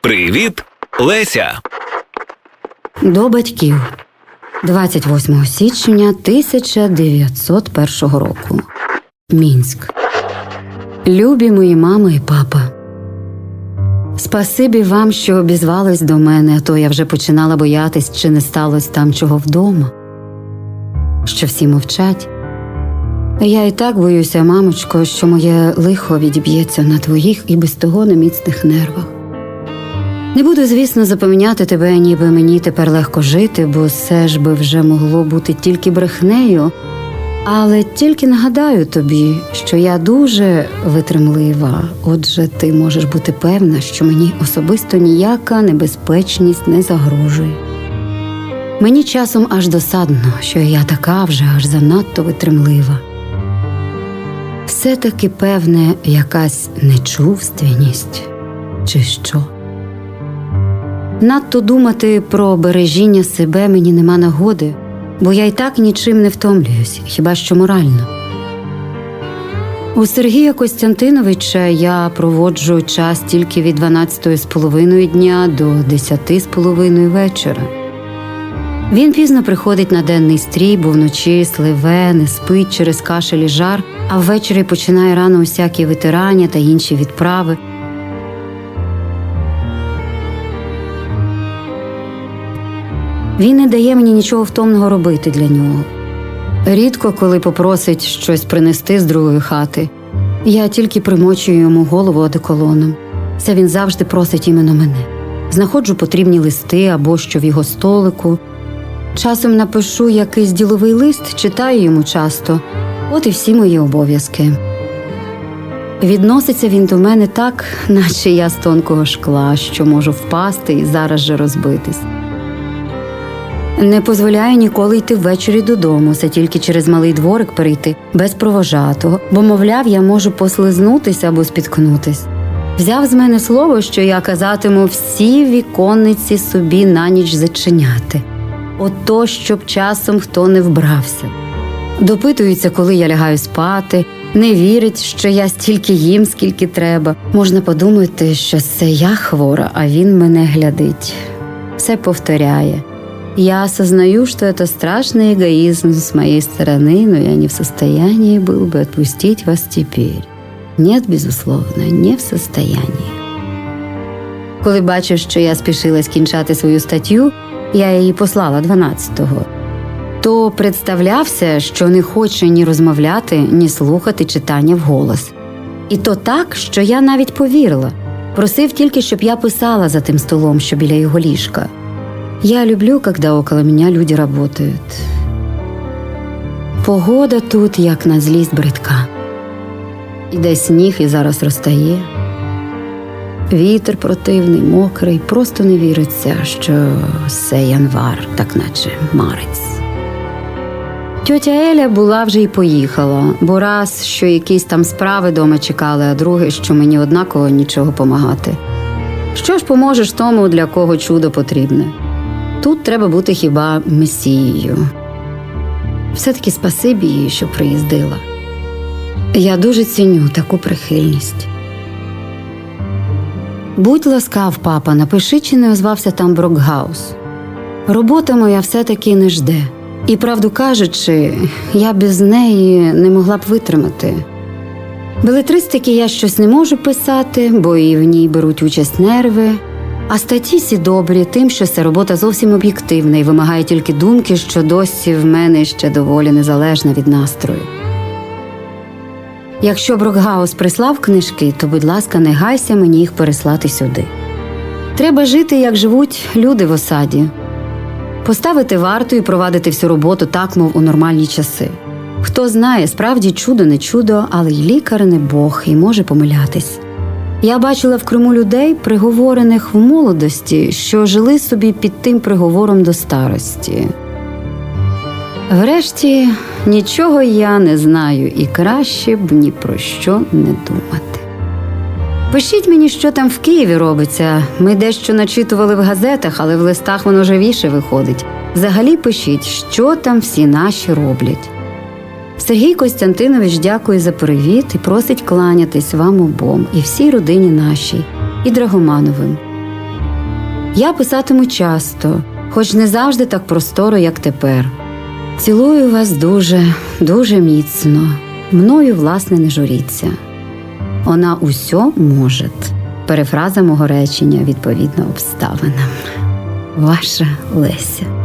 Привіт, Леся. До батьків 28 січня 1901 року. Мінськ. Любі мої мама і папа. Спасибі вам, що обізвались до мене, а то я вже починала боятись, чи не сталося там чого вдома. Що всі мовчать. Я і так боюся, мамочко, що моє лихо відіб'ється на твоїх і без того неміцних нервах. Не буду, звісно, запевняти тебе, ніби мені тепер легко жити, бо все ж би вже могло бути тільки брехнею. Але тільки нагадаю тобі, що я дуже витримлива, отже, ти можеш бути певна, що мені особисто ніяка небезпечність не загрожує. Мені часом аж досадно, що я така вже аж занадто витримлива. Все-таки певне якась нечувственність, чи що. Надто думати про бережіння себе мені нема нагоди, бо я й так нічим не втомлююсь, хіба що морально. У Сергія Костянтиновича я проводжу час тільки від 12 з половиною дня до 10 з половиною вечора. Він пізно приходить на денний стрій, бо вночі сливе, не спить через кашель і жар, а ввечері починає рано усякі витирання та інші відправи. Він не дає мені нічого втомного робити для нього. Рідко, коли попросить щось принести з другої хати, я тільки примочую йому голову одеколоном. Це він завжди просить іменно мене. Знаходжу потрібні листи або що в його столику. Часом напишу якийсь діловий лист, читаю йому часто, от і всі мої обов'язки. Відноситься він до мене так, наче я з тонкого шкла, що можу впасти і зараз же розбитись. Не дозволяє ніколи йти ввечері додому, це тільки через малий дворик перейти без провожатого, бо, мовляв, я можу послизнутися або спіткнутись. Взяв з мене слово, що я казатиму всі віконниці собі на ніч зачиняти, ото щоб часом хто не вбрався. Допитується, коли я лягаю спати, не вірить, що я стільки їм, скільки треба. Можна подумати, що це я хвора, а він мене глядить. Все повторяє. Я осознаю, что это страшный эгоизм с моей стороны, но я не в состоянии был бы отпустить вас теперь. Нет, безусловно, не в состоянии. Коли бачив, що я спішилась кінчати свою статтю, я її послала 12-го, то представлявся, що не хоче ні розмовляти, ні слухати читання вголос. І то так, що я навіть повірила. Просив тільки, щоб я писала за тим столом, що біля його ліжка. Я люблю, когда около меня люди работают. Погода тут, як на злість бридка. Іде сніг і зараз розтає. Вітер противний, мокрий, просто не віриться, що це январ, так наче марець. Тьотя Еля була вже й поїхала, бо раз, що якісь там справи дома чекали, а друге, що мені однаково нічого помагати. Що ж поможеш тому, для кого чудо потрібне? Тут треба бути хіба месією. Все-таки спасибі їй, що приїздила. Я дуже ціню таку прихильність. Будь ласкав, папа, напиши, чи не озвався там Брокгаус. Робота моя все-таки не жде. І, правду кажучи, я без неї не могла б витримати. Белетристики я щось не можу писати, бо і в ній беруть участь нерви. А статті сі добрі тим, що ця робота зовсім об'єктивна і вимагає тільки думки, що досі в мене ще доволі незалежна від настрою. Якщо Брокгаус прислав книжки, то, будь ласка, не гайся мені їх переслати сюди. Треба жити, як живуть люди в осаді, поставити варту і провадити всю роботу так, мов у нормальні часи. Хто знає, справді чудо не чудо, але й лікар не Бог і може помилятись. Я бачила в Криму людей, приговорених в молодості, що жили собі під тим приговором до старості. Врешті нічого я не знаю і краще б ні про що не думати. Пишіть мені, що там в Києві робиться. Ми дещо начитували в газетах, але в листах воно живіше виходить. Взагалі пишіть, що там всі наші роблять. Сергій Костянтинович дякує за привіт і просить кланятись вам обом і всій родині нашій, і Драгомановим. Я писатиму часто, хоч не завжди так просторо, як тепер. Цілую вас дуже, дуже міцно. Мною, власне, не журіться. Вона усьо може. Перефраза мого речення відповідно обставинам. Ваша Леся.